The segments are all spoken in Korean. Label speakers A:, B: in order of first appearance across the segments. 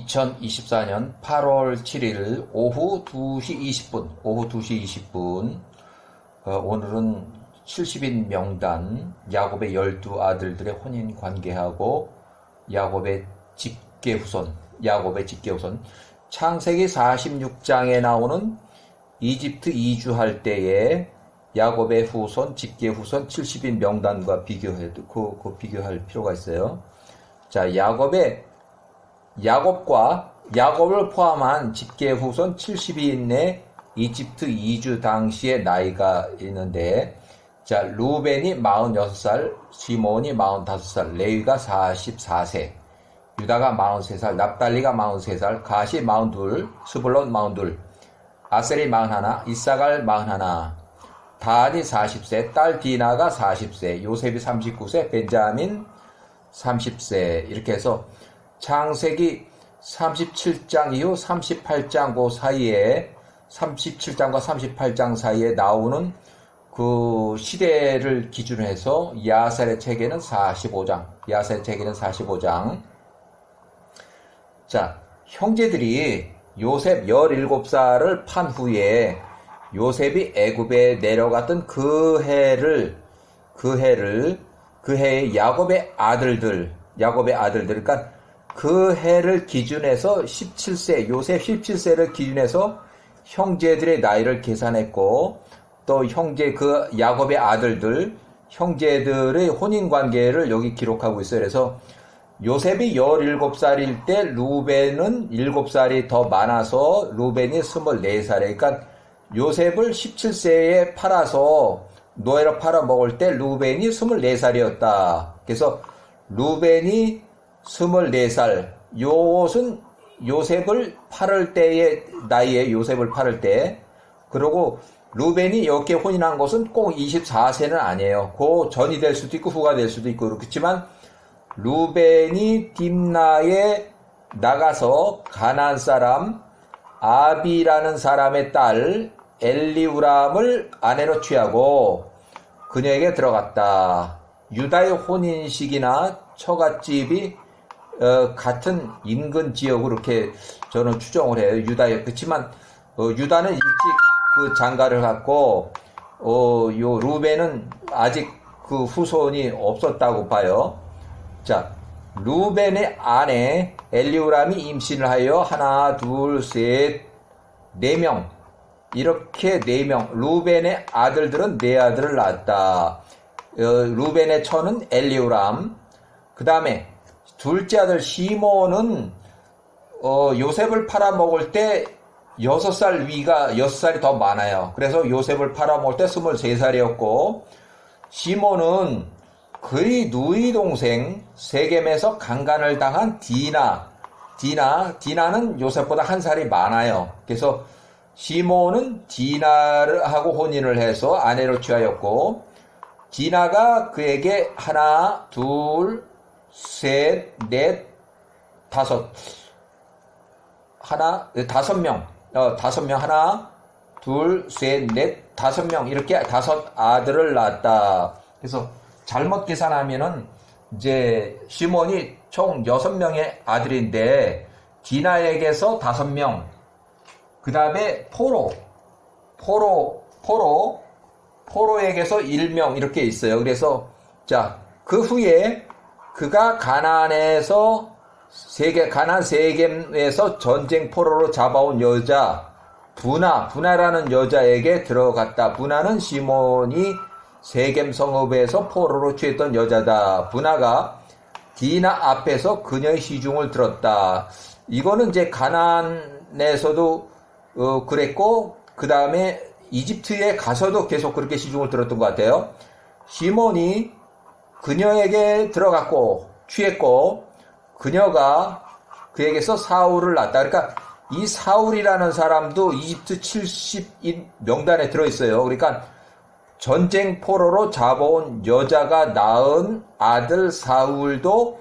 A: 2024년 8월 7일 오후 2시 20분, 오후 2시 20분, 어, 오늘은 70인 명단, 야곱의 열두 아들들의 혼인 관계하고, 야곱의 직계 후손, 야곱의 직계 후손, 창세기 46장에 나오는 이집트 이주할 때에 야곱의 후손, 직계 후손 70인 명단과 비교해도, 그, 그 비교할 필요가 있어요. 자, 야곱의 야곱과 야곱을 포함한 직계 후손 70인의 이집트 이주 당시의 나이가 있는데 자 루벤이 46살, 시몬이 45살, 레위가 44세, 유다가 43살, 납달리가 43살, 가시 42, 스불론 42, 아셀이 41, 이사갈 41, 다니 40세, 딸 디나가 40세, 요셉이 39세, 벤자민 30세. 이렇게 해서 창세기 37장 이후 38장 그 사이에 37장과 38장 사이에 나오는 그 시대를 기준으로 해서 야살의 책에는 45장, 야살의 책에는 45장. 자, 형제들이 요셉 17살을 판 후에 요셉이 애굽에 내려갔던 그 해를 그 해를 그 해에 야곱의 아들들, 야곱의 아들들, 그러니까 그 해를 기준해서 17세, 요셉 17세를 기준해서 형제들의 나이를 계산했고, 또 형제 그 야곱의 아들들, 형제들의 혼인 관계를 여기 기록하고 있어요. 그래서 요셉이 17살일 때 루벤은 7살이 더 많아서 루벤이 24살에 그러니까 요셉을 17세에 팔아서 노예로 팔아 먹을 때 루벤이 24살이었다. 그래서 루벤이 24살, 요것은 요셉을 팔을 때의 나이에 요셉을 팔을 때, 그리고 루벤이 이렇게 혼인한 것은 꼭 24세는 아니에요. 그 전이 될 수도 있고 후가 될 수도 있고 그렇지만 루벤이 딥나에 나가서 가난 사람 아비라는 사람의 딸 엘리우람을 아내로 취하고 그녀에게 들어갔다. 유다의 혼인식이나 처갓집이 어, 같은 인근 지역으로 이렇게 저는 추정을 해요. 유다에 그렇지만 어, 유다는 일찍 그 장가를 갖고 어, 요 루벤은 아직 그 후손이 없었다고 봐요. 자, 루벤의 아내 엘리우람이 임신을 하여 하나, 둘, 셋, 네 명. 이렇게 네 명. 루벤의 아들들은 네 아들을 낳았다. 어, 루벤의 처는 엘리우람. 그 다음에 둘째 아들 시몬은 어, 요셉을 팔아먹을 때 여섯 살 위가 여섯 살이 더 많아요. 그래서 요셉을 팔아먹을 때 스물세 살이었고 시몬은 그의 누이 동생 세겜에서 강간을 당한 디나 디나 디나는 요셉보다 한 살이 많아요. 그래서 시몬은 디나를 하고 혼인을 해서 아내로 취하였고 디나가 그에게 하나 둘 셋, 넷, 다섯. 하나, 다섯 명. 어, 다섯 명. 하나, 둘, 셋, 넷, 다섯 명. 이렇게 다섯 아들을 낳았다. 그래서 잘못 계산하면은 이제 시몬이 총 여섯 명의 아들인데 디나에게서 다섯 명. 그 다음에 포로. 포로, 포로. 포로에게서 일명 이렇게 있어요. 그래서 자, 그 후에 그가 가난에서 세계 가난 세겜에서 전쟁 포로로 잡아온 여자 분하 분하라는 여자에게 들어갔다. 분하는 시몬이 세겜 성읍에서 포로로 취했던 여자다. 분하가 디나 앞에서 그녀의 시중을 들었다. 이거는 이제 가난에서도 어, 그랬고 그 다음에 이집트에 가서도 계속 그렇게 시중을 들었던 것 같아요. 시몬이 그녀에게 들어갔고 취했고 그녀가 그에게서 사울을 낳았다. 그러니까 이 사울이라는 사람도 이집트 70인 명단에 들어 있어요. 그러니까 전쟁 포로로 잡아온 여자가 낳은 아들 사울도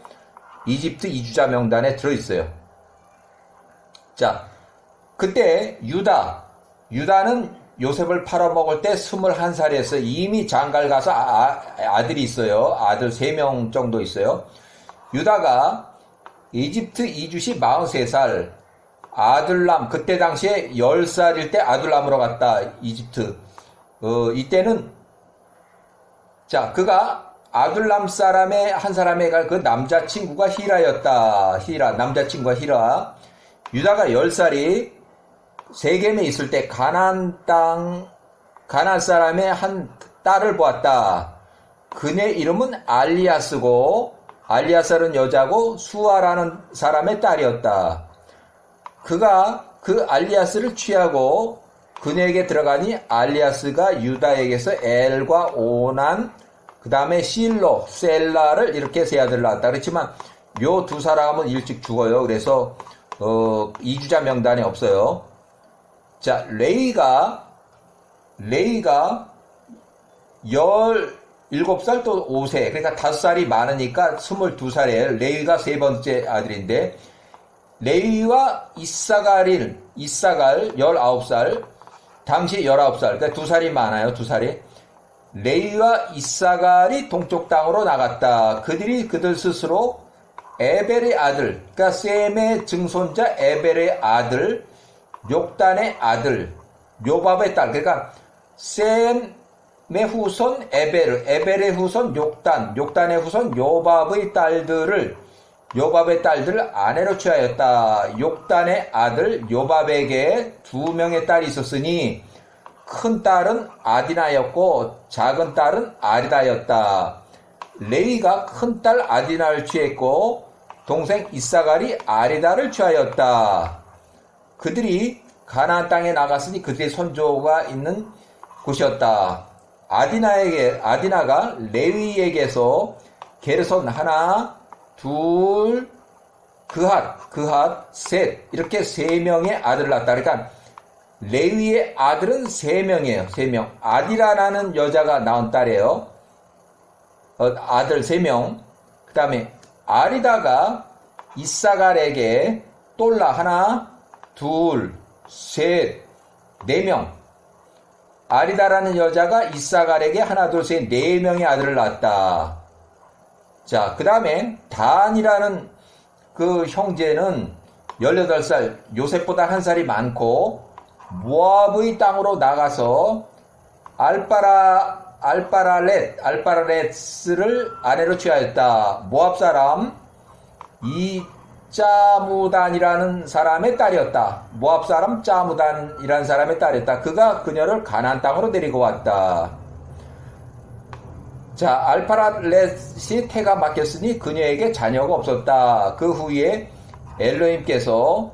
A: 이집트 이주자 명단에 들어 있어요. 자, 그때 유다, 유다는 요셉을 팔아먹을 때 21살이었어요. 이미 장가를 가서 아, 들이 있어요. 아들 3명 정도 있어요. 유다가 이집트 이주시 43살 아들람 그때 당시에 10살일 때 아들람으로 갔다 이집트 어, 이때는 자 그가 아둘람 사람의 한 사람의 그 남자친구가 히라였다 히라 남자친구가 히라 유다가 10살이 세겜에 있을 때 가나안 땅 가나안 사람의 한 딸을 보았다 그네 이름은 알리아스고 알리아스는 여자고 수아라는 사람의 딸이었다. 그가 그 알리아스를 취하고 그녀에게 들어가니 알리아스가 유다에게서 엘과 오난 그 다음에 실로 셀라를 이렇게 세 아들을 낳았다. 그렇지만 요 두 사람은 일찍 죽어요. 그래서 어, 이주자 명단에 없어요. 자 레이가 레이가 열 일곱 살또 5세 그러니까 다섯 살이 많으니까 22살이에요. 레위가 세 번째 아들인데 레위와 이사갈일 이사갈 19살 당시 19살 그러니까 두 살이 많아요. 두 살이 레위와 이사갈이 동쪽 땅으로 나갔다. 그들이 그들 스스로 에벨의 아들 그러니까 셈의 증손자 에벨의 아들 욕단의 아들 요밥의 딸 그러니까 셈의 후손 에벨, 에벨의 후손 욕단, 욕단의 후손 요밥의 딸들을 요밥의 딸들을 아내로 취하였다. 욕단의 아들 요밥에게 두 명의 딸이 있었으니 큰 딸은 아디나였고 작은 딸은 아리다였다. 레이가 큰 딸 아디나를 취했고 동생 이사갈이 아리다를 취하였다. 그들이 가나안 땅에 나갔으니 그들의 선조가 있는 곳이었다. 아디나에게 아디나가 레위에게서 게르손 하나, 둘, 그핫, 그핫, 셋 이렇게 세 명의 아들을 낳았다. 그러니까 레위의 아들은 세 명이에요. 세 명. 아디라라는 여자가 낳은 딸이에요. 어, 아들 세 명. 그 다음에 아리다가 이사갈에게 똘라 하나, 둘, 셋, 네 명. 아리다라는 여자가 이사갈에게 하나, 둘, 셋, 네 명의 아들을 낳았다. 자, 그 다음에 단이라는 그 형제는 18살, 요셉보다 한 살이 많고, 모압의 땅으로 나가서 알파라, 알파라렛, 알파라렛을 아내로 취하였다. 모압 사람, 이 짜무단이라는 사람의 딸이었다. 모압 사람 짜무단이라는 사람의 딸이었다. 그가 그녀를 가나안 땅으로 데리고 왔다. 자, 알파라렛이 태가 막혔으니 그녀에게 자녀가 없었다. 그 후에 엘로임께서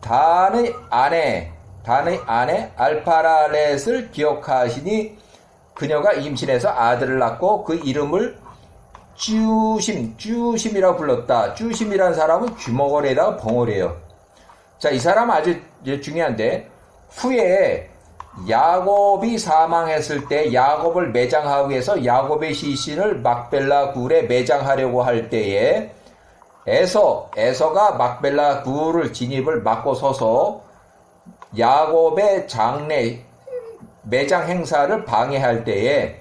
A: 단의 아내, 단의 아내 알파라렛을 기억하시니 그녀가 임신해서 아들을 낳고 그 이름을 쭈심, 쭈심이라고 불렀다. 쭈심이라는 사람은 주먹을에다가 벙어리예요. 자, 이 사람 아주 중요한데 후에 야곱이 사망했을 때 야곱을 매장하기 위해서 야곱의 시신을 막벨라 굴에 매장하려고 할 때에 에서 에서가 막벨라 굴을 진입을 막고 서서 야곱의 장례 매장 행사를 방해할 때에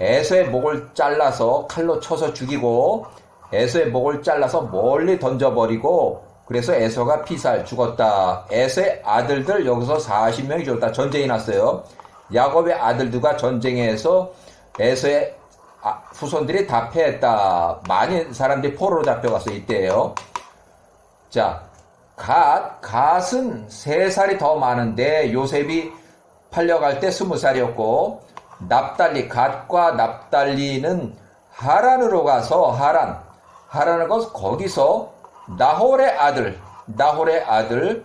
A: 에서의 목을 잘라서 칼로 쳐서 죽이고 에서의 목을 잘라서 멀리 던져버리고 그래서 에서가 피살 죽었다. 에서의 아들들 여기서 40명이 죽었다. 전쟁이 났어요. 야곱의 아들들과 전쟁에서 에서의 아, 후손들이 다 패했다. 많은 사람들이 포로로 잡혀가서 이때예요. 자, 갓, 갓은 3살이 더 많은데 요셉이 팔려갈 때 20살이었고 납달리 갓과 납달리는 하란으로 가서 하란 하란을 가서 거기서 나홀의 아들 나홀의 아들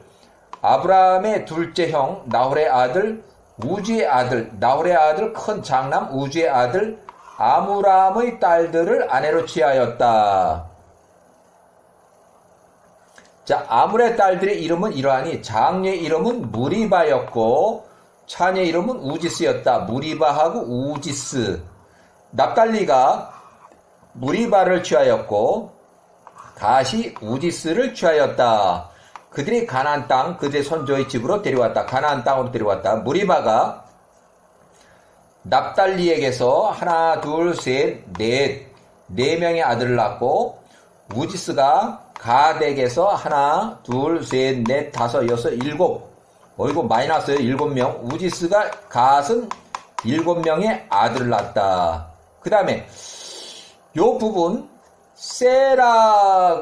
A: 아브라함의 둘째 형 나홀의 아들 우지의 아들 나홀의 아들 큰 장남 우지의 아들 아무람의 딸들을 아내로 취하였다. 자, 아물의 딸들의 이름은 이러하니 장녀의 이름은 무리바였고 차녀의 이름은 우지스였다. 무리바하고 우지스. 납달리가 무리바를 취하였고 가시 우지스를 취하였다. 그들이 가나안 땅 그들의 선조의 집으로 데려왔다. 가나안 땅으로 데려왔다. 무리바가 납달리에게서 하나, 둘, 셋, 넷, 네 명의 아들을 낳고 우지스가 가덱에서 하나, 둘, 셋, 넷, 다섯, 여섯, 일곱. 어이구 많이 났어요. 일곱 명. 우지스가 갓은 일곱 명의 아들을 낳았다. 그 다음에 요 부분 세락을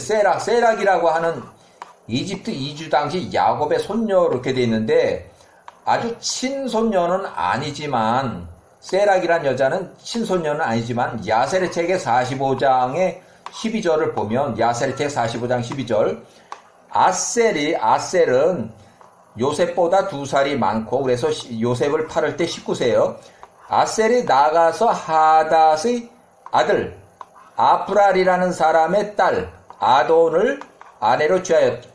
A: 세락 세락이라고 하는 이집트 이주 당시 야곱의 손녀 이렇게 돼 있는데 아주 친손녀는 아니지만 세락이란 여자는 친손녀는 아니지만 야세르 책의 45장의 12절을 보면 야세르 책 45장 12절 아셀이 아셀은 요셉보다 두 살이 많고 그래서 시- 요셉을 팔을 때 19세예요. 아셀이 나가서 하닷의 아들 아프랄이라는 사람의 딸 아돈을 아내로 취하였다.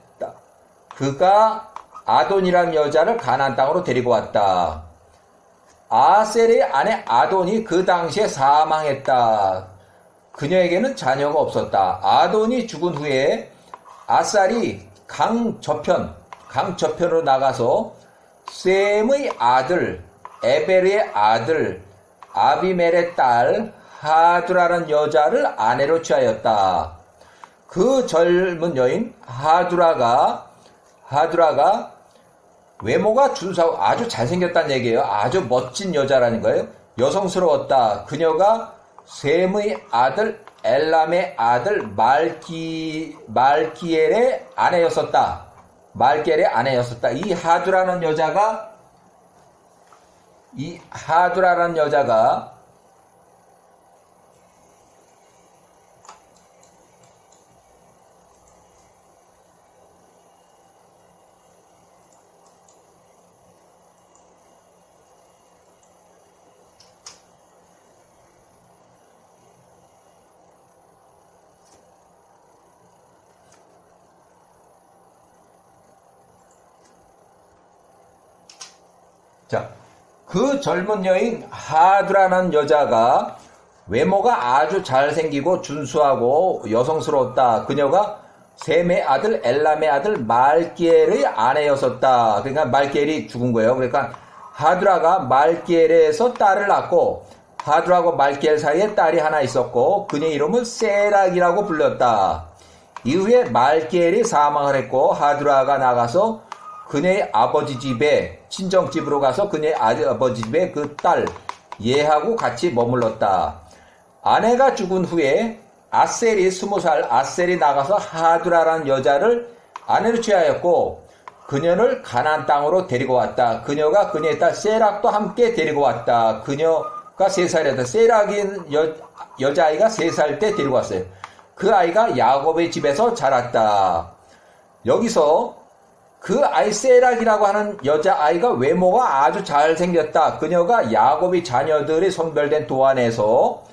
A: 그가 아돈이라는 여자를 가나안 땅으로 데리고 왔다. 아셀의 아내 아돈이 그 당시에 사망했다. 그녀에게는 자녀가 없었다. 아돈이 죽은 후에 아살이 강 저편, 강 저편으로 나가서 셈의 아들, 에벨의 아들, 아비멜의 딸, 하두라는 여자를 아내로 취하였다. 그 젊은 여인 하두라가 하두라가 외모가 준수하고 아주 잘생겼다는 얘기예요. 아주 멋진 여자라는 거예요. 여성스러웠다. 그녀가 셈의 아들 엘람의 아들 말기 말기엘의 아내였었다. 말기엘의 아내였었다. 이 하두라는 여자가 이 하두라는 여자가 자, 그 젊은 여인 하두라는 여자가 외모가 아주 잘생기고 준수하고 여성스러웠다. 그녀가 셈의 아들 엘람의 아들 말기엘의 아내였었다. 그러니까 말기엘이 죽은 거예요. 그러니까 하두라가 말기엘에서 딸을 낳고 하두라고 말기엘 사이에 딸이 하나 있었고 그녀 이름은 세락이라고 불렸다. 이후에 말기엘이 사망을 했고 하두라가 나가서 그녀의 아버지 집에 친정 집으로 가서 그녀의 아버지 집에 그 딸 얘하고 같이 머물렀다. 아내가 죽은 후에 아셀이 스무 살 아셀이 나가서 하두라라는 여자를 아내로 취하였고 그녀를 가나안 땅으로 데리고 왔다. 그녀가 그녀의 딸 세락도 함께 데리고 왔다. 그녀가 세 살이었다. 세락인 여, 여자아이가 세 살 때 데리고 왔어요. 그 아이가 야곱의 집에서 자랐다. 여기서 그 아이 세락이라고 하는 여자아이가 외모가 아주 잘생겼다. 그녀가 야곱의 자녀들이 선별된 도안에서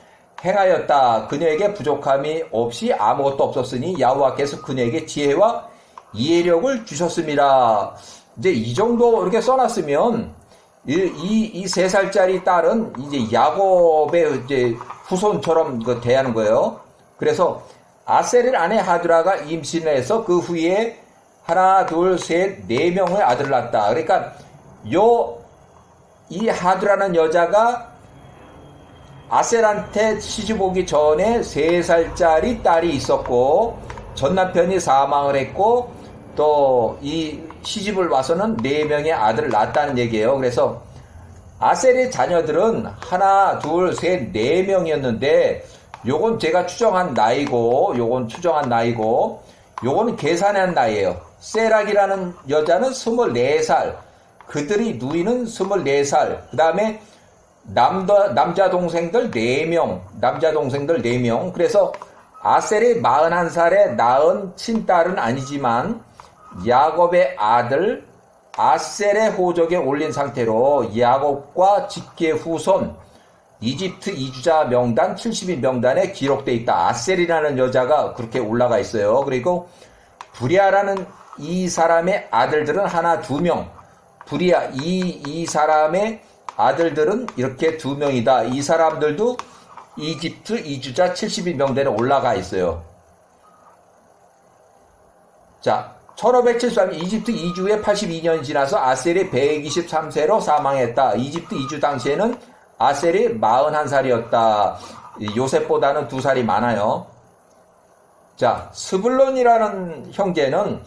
A: 행하였다. 그녀에게 부족함이 없이 아무것도 없었으니 야호와께서 그녀에게 지혜와 이해력을 주셨습니다. 이제 이 정도 이렇게 써놨으면 이 세 살짜리 딸은 이제 야곱의 이제 후손처럼 그 대하는 거예요. 그래서 아셀의 아내 하드라가 임신을 해서 그 후에 하나, 둘, 셋, 네 명의 아들을 낳았다. 그러니까 요 이 하드라는 여자가 아셀한테 시집 오기 전에 세 살짜리 딸이 있었고 전 남편이 사망을 했고 또 이 시집을 와서는 네 명의 아들을 낳았다는 얘기예요. 그래서 아셀의 자녀들은 하나, 둘, 셋, 네 명이었는데 요건 제가 추정한 나이고 요건 추정한 나이고 요거는 계산한 나이예요. 세락이라는 여자는 24살, 그들이 누이는 24살, 그 다음에 남자, 남자 동생들 4명, 남자 동생들 4명. 그래서 아셀이 41살에 낳은 친딸은 아니지만 야곱의 아들 아셀의 호적에 올린 상태로 야곱과 직계 후손 이집트 이주자 명단 70인 명단에 기록돼 있다. 아셀이라는 여자가 그렇게 올라가 있어요. 그리고 부리아라는 이 사람의 아들들은 하나 두 명. 부리아 이이 사람의 아들들은 이렇게 두 명이다. 이 사람들도 이집트 이주자 70인 명단에 올라가 있어요. 자, 1573년 이집트 이주에 82년이 지나서 아셀이 123세로 사망했다. 이집트 이주 당시에는 아셀이 41살이었다. 요셉보다는 두 살이 많아요. 자, 스불론이라는 형제는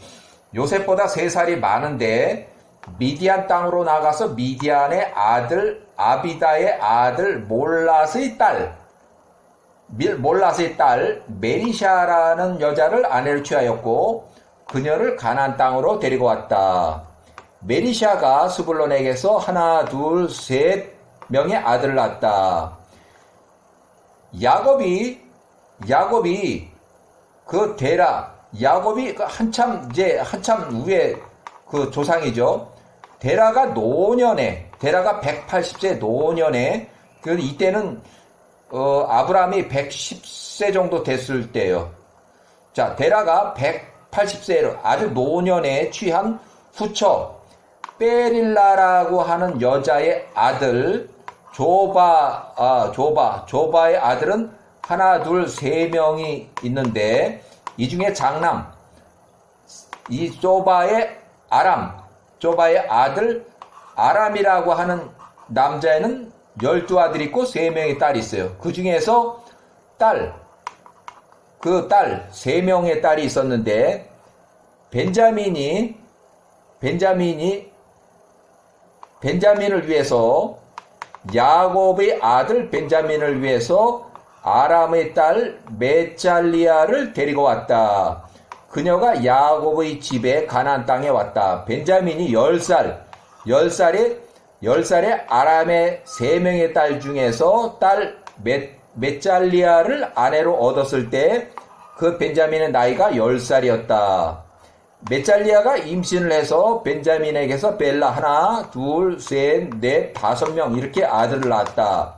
A: 요셉보다 세 살이 많은데 미디안 땅으로 나가서 미디안의 아들 아비다의 아들 몰라스의 딸 밀- 몰라스의 딸 메리샤라는 여자를 아내로 취하였고 그녀를 가나안 땅으로 데리고 왔다. 메리샤가 스불론에게서 하나, 둘, 셋 명의 아들을 낳았다. 야곱이 야곱이 그 데라 야곱이 그 한참 이제 한참 위에 그 조상이죠. 데라가 노년에 데라가 180세 노년에 그 이때는 어, 아브라함이 110세 정도 됐을 때요. 자, 데라가 180세로 아주 노년에 취한 후처 베릴라라고 하는 여자의 아들 조바 아 조바 조바의 아들은 하나 둘 세 명이 있는데 이 중에 장남 이 조바의 아람 조바의 아들 아람이라고 하는 남자에는 열두 아들이 있고 세 명의 딸이 있어요. 그 중에서 딸 그 딸 세 명의 딸이 있었는데 벤자민이 벤자민이 벤자민을 위해서 야곱의 아들 벤자민을 위해서 아람의 딸 메짤리아를 데리고 왔다. 그녀가 야곱의 집에 가나안 땅에 왔다. 벤자민이 10살, 10살에 10살에 아람의 3명의 딸 중에서 딸 메, 메짤리아를 아내로 얻었을 때 그 벤자민의 나이가 10살이었다. 메짤리아가 임신을 해서 벤자민에게서 벨라 하나, 둘, 셋, 넷, 다섯 명 이렇게 아들을 낳았다.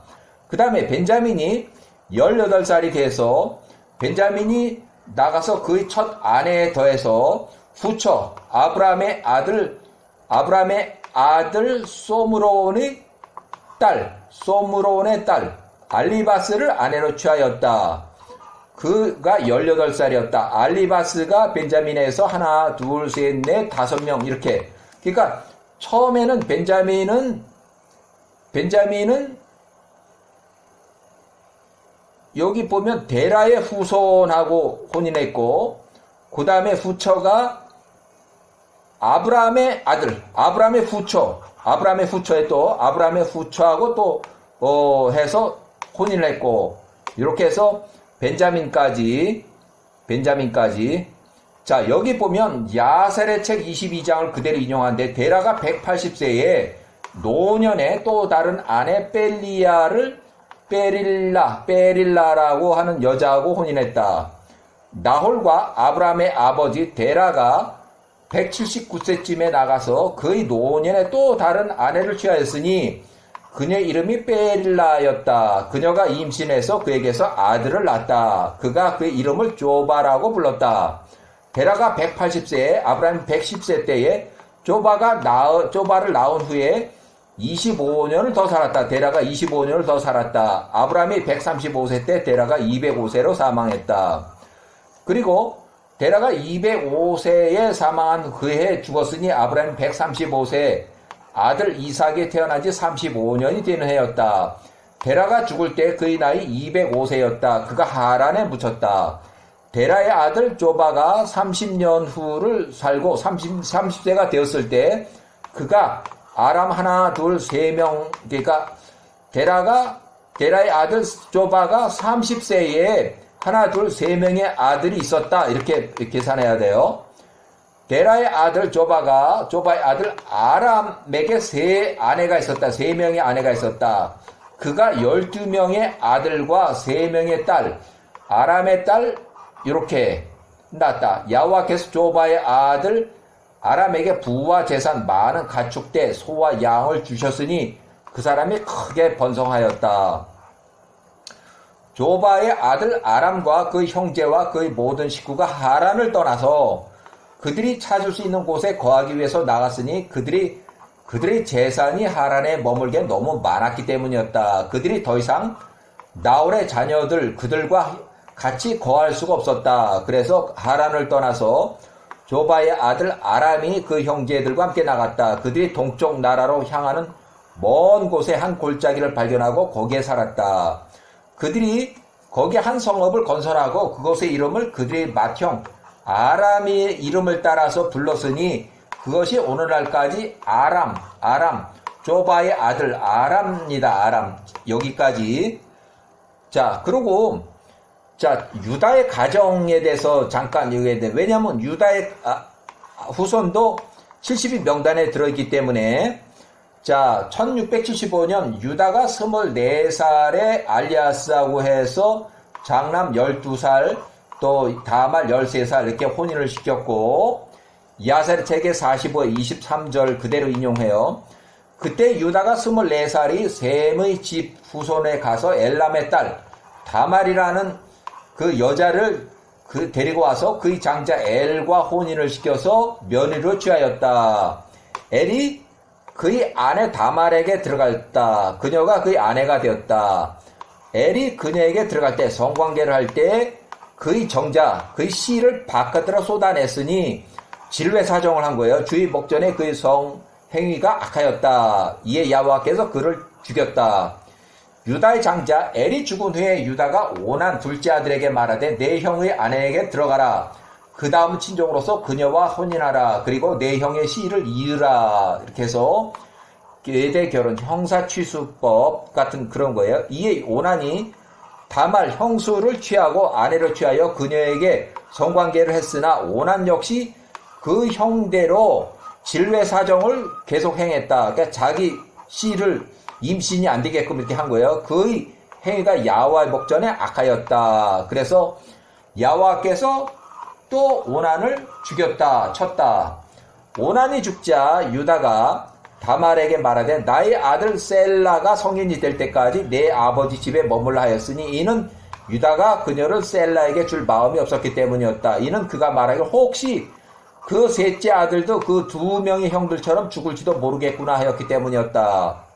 A: 그 다음에 벤자민이 18살이 돼서 벤자민이 나가서 그의 첫 아내에 더해서 후처 아브라함의 아들 아브라함의 아들 소므론의 딸 소므론의 딸 알리바스를 아내로 취하였다. 그가 18살이었다. 알리바스가 벤자민에서 하나, 둘, 셋, 넷, 다섯 명 이렇게. 그러니까 처음에는 벤자민은 벤자민은 여기 보면 데라의 후손하고 혼인했고 그 다음에 후처가 아브라함의 아들, 아브라함의 후처, 아브라함의 후처에 또 아브라함의 후처하고 또 어, 해서 혼인을 했고 이렇게 해서 벤자민까지 벤자민까지. 자 여기 보면 야셀의 책 22장을 그대로 인용하는데 데라가 180세에 노년에 또 다른 아내 벨리아를 베릴라 베릴라라고 하는 여자하고 혼인했다. 나홀과 아브라함의 아버지 데라가 179세쯤에 나가서 그의 노년에 또 다른 아내를 취하였으니 그녀 이름이 베릴라였다. 그녀가 임신해서 그에게서 아들을 낳았다. 그가 그의 이름을 조바라고 불렀다. 데라가 180세에 아브라함 110세 때에 조바가 낳 조바를 낳은 후에 25년을 더 살았다. 데라가 25년을 더 살았다. 아브라함이 135세 때 데라가 205세로 사망했다. 그리고 데라가 205세에 사망한 그해 죽었으니 아브라함 135세 아들 이삭이 태어난 지 35년이 되는 해였다. 데라가 죽을 때 그의 나이 205세였다. 그가 하란에 묻혔다. 데라의 아들 조바가 30년 후를 살고 30, 30세가 되었을 때 그가 아람 하나 둘 세 명 그러니까 데라가 데라의 아들 조바가 30세에 하나 둘 세 명의 아들이 있었다 이렇게 계산해야 돼요. 데라의 아들 조바가 조바의 아들 아람에게 세 아내가 있었다. 세 명의 아내가 있었다. 그가 12명의 아들과 세 명의 딸 아람의 딸 이렇게 낳았다. 야와케스 조바의 아들 아람에게 부와 재산 많은 가축대 소와 양을 주셨으니 그 사람이 크게 번성하였다. 조바의 아들 아람과 그 형제와 그의 모든 식구가 하란을 떠나서 그들이 찾을 수 있는 곳에 거하기 위해서 나갔으니 그들이 그들의 재산이 하란에 머물게 너무 많았기 때문이었다. 그들이 더 이상 나홀의 자녀들 그들과 같이 거할 수가 없었다. 그래서 하란을 떠나서 조바의 아들 아람이 그 형제들과 함께 나갔다. 그들이 동쪽 나라로 향하는 먼 곳에 한 골짜기를 발견하고 거기에 살았다. 그들이 거기 한 성읍을 건설하고 그것의 이름을 그들의 맏형 아람의 이름을 따라서 불렀으니 그것이 오늘날까지 아람, 아람, 조바의 아들 아람입니다. 아람 여기까지. 자 그리고 자 유다의 가정에 대해서 잠깐 얘기해야 돼. 왜냐하면 유다의 아, 후손도 70인 명단에 들어있기 때문에 자 1675년 유다가 24살에 알리아스하고 해서 장남 12살 또 다말 13살 이렇게 혼인을 시켰고 야셀 책의 45에 23절 그대로 인용해요. 그때 유다가 24살이 셈의 집 후손에 가서 엘람의 딸 다말이라는 그 여자를 그 데리고 와서 그의 장자 엘과 혼인을 시켜서 며느리로 취하였다. 엘이 그의 아내 다말에게 들어갔다. 그녀가 그의 아내가 되었다. 엘이 그녀에게 들어갈 때 성관계를 할 때 그의 정자, 그의 씨를 바깥으로 쏟아냈으니 진뢰 사정을 한 거예요. 주의 목전에 그의 성 행위가 악하였다. 이에 야와께서 그를 죽였다. 유다의 장자 엘이 죽은 후에 유다가 오난 둘째 아들에게 말하되 내 형의 아내에게 들어가라. 그 다음 친종으로서 그녀와 혼인하라. 그리고 내 형의 시를 이으라. 이렇게 해서 계대 결혼 형사 취수법 같은 그런 거예요. 이에 오난이 다말 형수를 취하고 아내를 취하여 그녀에게 성관계를 했으나 오난 역시 그 형대로 진뢰 사정을 계속 행했다. 그러니까 자기 씨를 임신이 안 되게끔 이렇게 한 거예요. 그의 행위가 야와의 목전에 악하였다. 그래서 야와께서 또 오난을 죽였다, 쳤다. 오난이 죽자 유다가 다말에게 말하되 나의 아들 셀라가 성인이 될 때까지 내 아버지 집에 머물라 하였으니 이는 유다가 그녀를 셀라에게 줄 마음이 없었기 때문이었다. 이는 그가 말하길 혹시 그 셋째 아들도 그 두 명의 형들처럼 죽을지도 모르겠구나 하였기 때문이었다.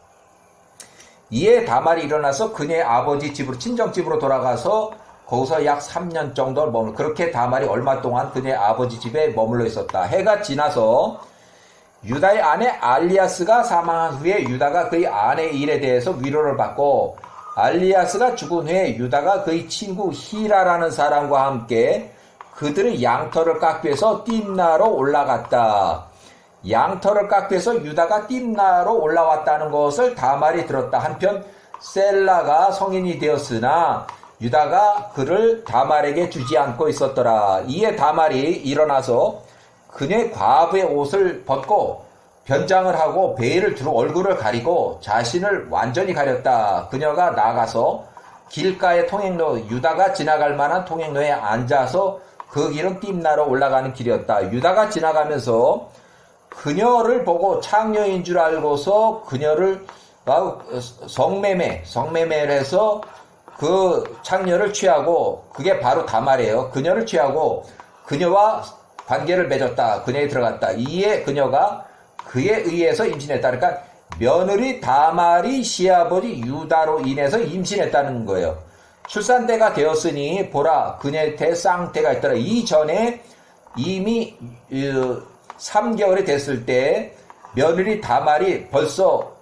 A: 이에 다말이 일어나서 그녀의 아버지 집으로 친정집으로 돌아가서 거기서 약 3년 정도 머물 그렇게 다말이 얼마 동안 그녀의 아버지 집에 머물러 있었다. 해가 지나서 유다의 아내 알리아스가 사망한 후에 유다가 그의 아내의 일에 대해서 위로를 받고 알리아스가 죽은 후에 유다가 그의 친구 히라라는 사람과 함께 그들의 양털을 깎기 위해서 띠나로 올라갔다. 양털을 위해서 유다가 띠나로 올라왔다는 것을 다말이 들었다. 한편 셀라가 성인이 되었으나 유다가 그를 다말에게 주지 않고 있었더라. 이에 다말이 일어나서 그녀의 과부의 옷을 벗고 변장을 하고 베일을 두르 얼굴을 가리고 자신을 완전히 가렸다. 그녀가 나가서 길가의 통행로 유다가 지나갈 만한 통행로에 앉아서 그 길은 띠나로 올라가는 길이었다. 유다가 지나가면서 그녀를 보고 창녀인 줄 알고서 그녀를 성매매, 성매매를 해서 그 창녀를 취하고 그게 바로 다말이에요. 그녀를 취하고 그녀와 관계를 맺었다. 그녀에 들어갔다. 이에 그녀가 그에 의해서 임신했다. 그러니까 며느리 다말이 시아버지 유다로 인해서 임신했다는 거예요. 출산 때가 되었으니 보라 그녀의 쌍태가 있더라. 이전에 이미 3개월이 됐을 때 며느리 다말이 벌써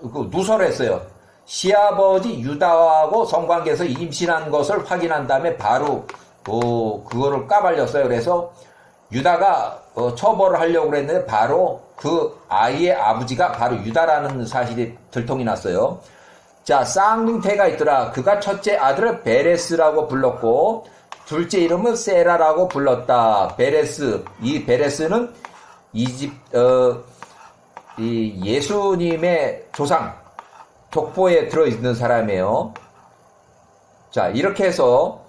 A: 그 누설을 했어요. 시아버지 유다하고 성관계에서 임신한 것을 확인한 다음에 바로 어, 그거를 까발렸어요. 그래서 유다가 어, 처벌을 하려고 그랬는데 바로 그 아이의 아버지가 바로 유다라는 사실이 들통이 났어요. 자, 쌍둥태가 있더라. 그가 첫째 아들을 베레스라고 불렀고 둘째 이름은 세라라고 불렀다. 베레스. 이 베레스는 이집 어, 이 예수님의 조상 독보에 들어 있는 사람이에요. 자, 이렇게 해서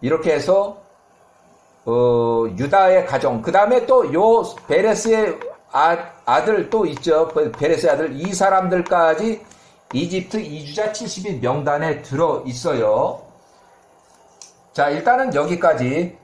A: 이렇게 해서 어, 유다의 가정, 그 다음에 또 요 베레스의 아, 들또 있죠. 베레스의 아들, 이 사람들까지 이집트 이주자 70인 명단에 들어 있어요. 자, 일단은 여기까지